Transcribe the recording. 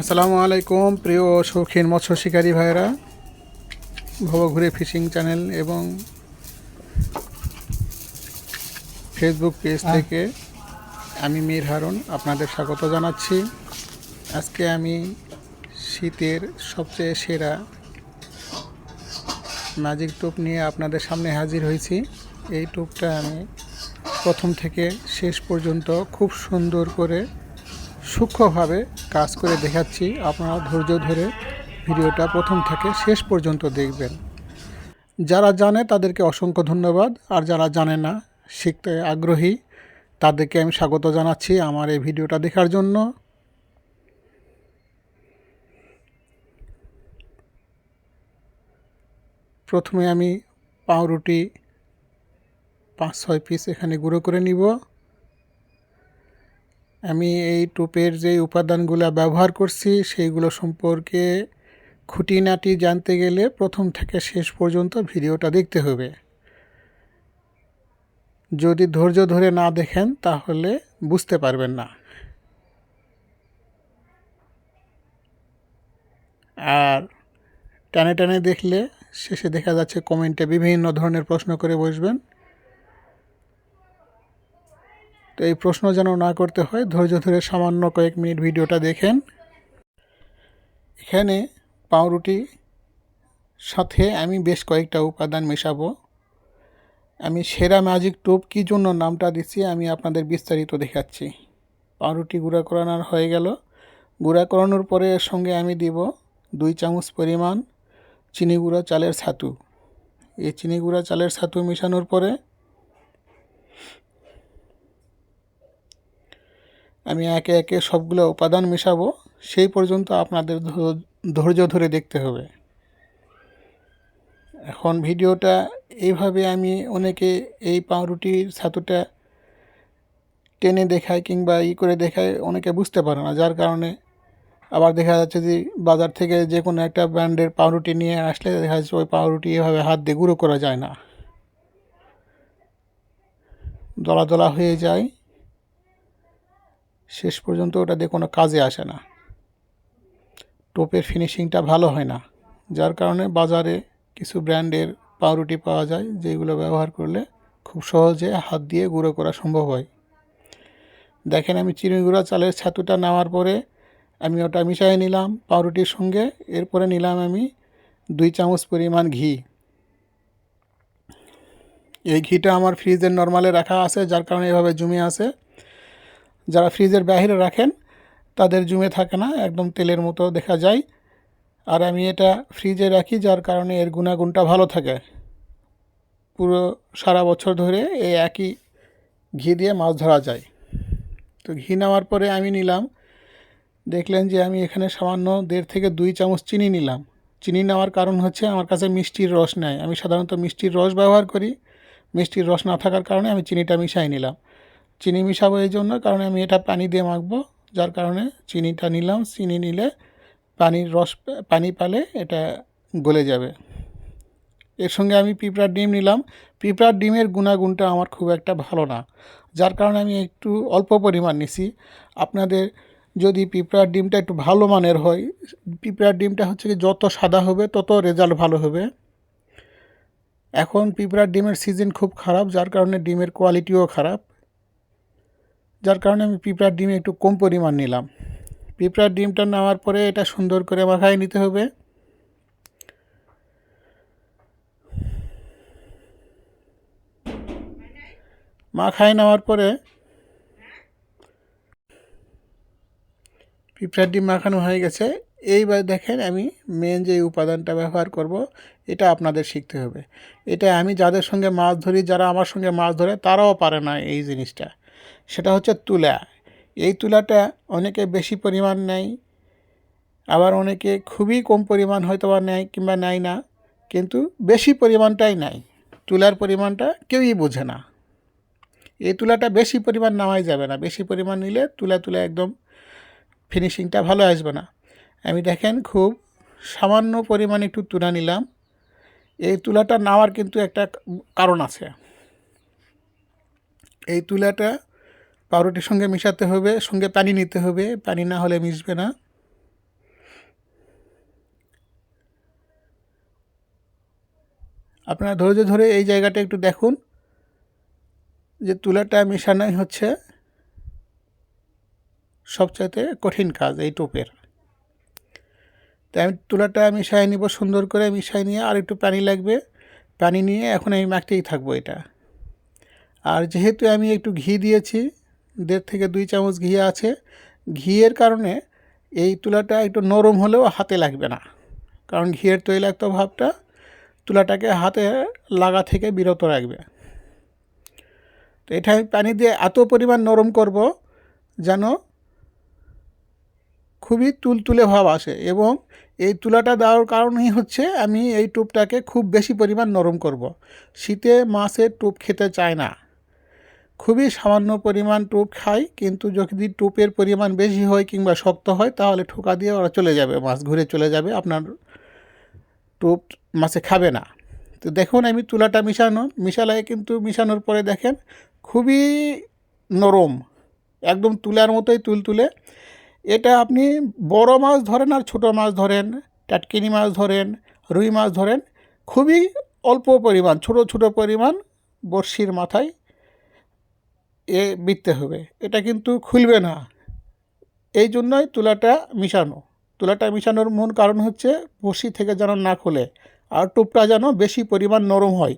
আসসালামু আলাইকুম প্রিয় শৌখিন মৎস্য শিকারী ভাইরা ভবঘুরে ফিশিং চ্যানেল এবং ফেসবুক পেজ থেকে আমি মীর হারুন আপনাদের স্বাগত জানাচ্ছি। আজকে আমি শীতের সবচেয়ে সেরা ম্যাজিক টোপ নিয়ে আপনাদের সামনে হাজির হয়েছি। এই টোপটা আমি প্রথম থেকে শেষ পর্যন্ত খুব সুন্দর করে সূক্ষ্মভাবে কাজ করে দেখাচ্ছি। আপনারা ধৈর্য ধরে ভিডিওটা প্রথম থেকে শেষ পর্যন্ত দেখবেন। যারা জানে তাদেরকে অসংখ্য ধন্যবাদ। আর যারা জানে না, শিখতে আগ্রহী, তাদেরকে আমি স্বাগত জানাচ্ছি আমার এই ভিডিওটা দেখার জন্য। প্রথমে আমি পাউরুটি পাঁচ ছয় পিস এখানে গুঁড়ো করে নিব। আমি এই টোপের যে উপাদানগুলো ব্যবহার করছি, সেইগুলো সম্পর্কে খুঁটিনাটি জানতে গেলে প্রথম থেকে শেষ পর্যন্ত ভিডিওটা দেখতে হবে। যদি ধৈর্য ধরে না দেখেন, তাহলে বুঝতে পারবেন না। আর টানে টানে দেখলে শেষে দেখা যাচ্ছে কমেন্টে বিভিন্ন ধরনের প্রশ্ন করে বসবেন। তো এই প্রশ্ন যেন না করতে হয়, ধৈর্য ধরে সামান্য কয়েক মিনিট ভিডিওটা দেখেন। এখানে পাউরুটি সাথে আমি বেশ কয়েকটা উপাদান মেশাবো। আমি সেরা ম্যাজিক টোপ কী জন্য নামটা দিচ্ছি আমি আপনাদের বিস্তারিত দেখাচ্ছি। পাউরুটি গুঁড়া করানোর হয়ে গেল। গুঁড়া করানোর পরে এর সঙ্গে আমি দিব দুই চামচ পরিমাণ চিনি গুঁড়া চালের ছাতু। এই চিনি গুঁড়া চালের ছাতু মেশানোর পরে আমি একে একে সবগুলো উপাদান মেশাবো, সেই পর্যন্ত আপনাদের ধৈর্য ধরে দেখতে হবে। এখন ভিডিওটা এইভাবে আমি অনেকে এই পাউরুটির ছাতুটা টেনে দেখায় কিংবা ই করে দেখায় অনেকে বুঝতে পারে না, যার কারণে আবার দেখা যাচ্ছে যে বাজার থেকে যে কোনো একটা ব্র্যান্ডের পাউরুটি নিয়ে আসলে দেখা যাচ্ছে ওই পাউরুটি এভাবে হাত দিয়ে গুঁড়ো করা যায় না। দলা দলা হয়ে যায়। শেষ পর্যন্ত ওটা দিয়ে কোনো কাজে আসে না। টোপের ফিনিশিংটা ভালো হয় না, যার কারণে বাজারে কিছু ব্র্যান্ডের পাউরুটি পাওয়া যায়, যেগুলো ব্যবহার করলে খুব সহজে হাত দিয়ে গুঁড়ো করা সম্ভব হয়। দেখেন আমি চিনি গুঁড়া চালের ছাতুটা নেওয়ার পরে আমি ওটা মিশিয়ে নিলাম পাউরুটির সঙ্গে, এরপরে নিলাম আমি দুই চামচ পরিমাণ ঘি। এই ঘিটা আমার ফ্রিজের নর্মালে রাখা আছে, যার কারণে এভাবে জমে আছে। যারা ফ্রিজের বাইরে রাখেন, তাদের জমে থাকে না, একদম তেলের মতো দেখা যায়। আর আমি এটা ফ্রিজে রাখি, যার কারণে এর গুণাগুণটা ভালো থাকে। পুরো সারা বছর ধরে এই একই ঘি দিয়ে মাছ ধরা যায়। তো ঘি নেওয়ার পরে আমি নিলাম, দেখলেন যে আমি এখানে সামান্য দেড় থেকে দুই চামচ চিনি নিলাম। চিনি নেওয়ার কারণ হচ্ছে আমার কাছে মিষ্টির রস নেয় আমি সাধারণত মিষ্টির রস ব্যবহার করি। মিষ্টির রস না থাকার কারণে আমি চিনিটা মিশাই নিলাম। চিনি মিশাবো এই জন্য, কারণ আমি এটা পানি দিয়ে মাখবো, যার কারণে চিনিটা নিলাম, চিনি নিলে পানির রস পানি পালে এটা গলে যাবে। এর সঙ্গে আমি পিঁপড়ার ডিম নিলাম। পিঁপড়ার ডিমের গুণাগুণটা আমার খুব একটা ভালো না, যার কারণে আমি একটু অল্প পরিমাণ নিছি। আপনাদের যদি পিঁপড়ার ডিমটা একটু ভালো মানের হয়, পিঁপড়ার ডিমটা হচ্ছে কি যত সাদা হবে, তত রেজাল্ট ভালো হবে। এখন পিঁপড়ার ডিমের সিজন খুব খারাপ, যার কারণে ডিমের কোয়ালিটিও খারাপ। যার কারণে আমি পিঁপড়ার ডিম একটু কম পরিমাণ নিলাম। পিঁপড়ার ডিমটা নেওয়ার পরে এটা সুন্দর করে মাখায় নিতে হবে। মাখায় নেওয়ার পরে পিঁপড়ার ডিম মাখানো হয়ে গেছে। এইবার দেখেন আমি মেন যে উপাদানটা ব্যবহার করব, এটা আপনাদের শিখতে হবে। এটা আমি যাদের সঙ্গে মাছ ধরি, যারা আমার সঙ্গে মাছ ধরে, তারাও পারে না এই জিনিসটা। সেটা হচ্ছে তুলা। এই তুলাটা অনেকে বেশি পরিমাণ নেয়, আবার অনেকে খুবই কম পরিমাণ হয়তো বা নেয় কিংবা নেয় না, কিন্তু বেশি পরিমাণটাই নেয়। তুলার পরিমাণটা কেউই বোঝে না। এই তুলাটা বেশি পরিমাণ নেওয়াই যাবে না। বেশি পরিমাণ নিলে তুলা তুলা একদম ফিনিশিংটা ভালো আসবে না। আমি দেখেন খুব সামান্য পরিমাণ একটু তুলা নিলাম। এই তুলাটা নেওয়ার কিন্তু একটা কারণ আছে। এই তুলাটা পাউরুটির সঙ্গে মিশাতে হবে, সঙ্গে পানি নিতে হবে। পানি না হলে মিশবে না। আপনারা ধৈর্য ধরে এই জায়গাটা একটু দেখুন, যে তুলাটা মেশানোই হচ্ছে সবচাইতে কঠিন কাজ এই টোপের। তাই আমি তুলাটা মিশাই নিব, সুন্দর করে মিশাই নিয়ে আর একটু পানি লাগবে। পানি নিয়ে এখন আমি মাখতেই থাকব এটা। আর যেহেতু আমি একটু ঘি দিয়েছি, দেড় থেকে দুই চামচ ঘি আছে, ঘিয়ের কারণে এই তুলাটা একটু নরম হলেও হাতে লাগবে না। কারণ ঘিয়ের তৈলাক্ত ভাবটা তুলাটাকে হাতে লাগা থেকে বিরত রাখবে। তো এটা আমি পানি দিয়ে এত পরিমাণ নরম করব যেন খুবই তুলতুলে ভাব আসে এবং এই তুলাটা দেওয়ার কারণেই হচ্ছে আমি এই টুপটাকে খুব বেশি পরিমাণ নরম করব। শীতে মাছের টুপ খেতে চায় না। খুবই সামান্য পরিমাণ টুপ খাই কিন্তু যদি টুপের পরিমাণ বেশি হয় কিংবা শক্ত হয়, তাহলে ঠোকা দিয়ে ওরা চলে যাবে, মাছ ঘুরে চলে যাবে, আপনার টুপ মাছে খাবে না। তো দেখুন, আমি তুলাটা মিশানো মিশালাই কিন্তু মিশানোর পরে দেখেন খুবই নরম, একদম তুলার মতোই তুলতুলে। এটা আপনি বড় মাছ ধরেন আর ছোট মাছ ধরেন, টাটকিনি মাছ ধরেন, রুই মাছ ধরেন, খুবই অল্প পরিমাণ, ছোট ছোট পরিমাণ বড়শির মাথায় এ বিততে হবে। এটা কিন্তু খুলবে না। এই জন্যই তুলাটা মিশানো। তুলাটা মিশানোর মূল কারণ হচ্ছে বসি থেকে যেন না খোলে। আর টুপটা যেন বেশি পরিমাণ নরম হয়।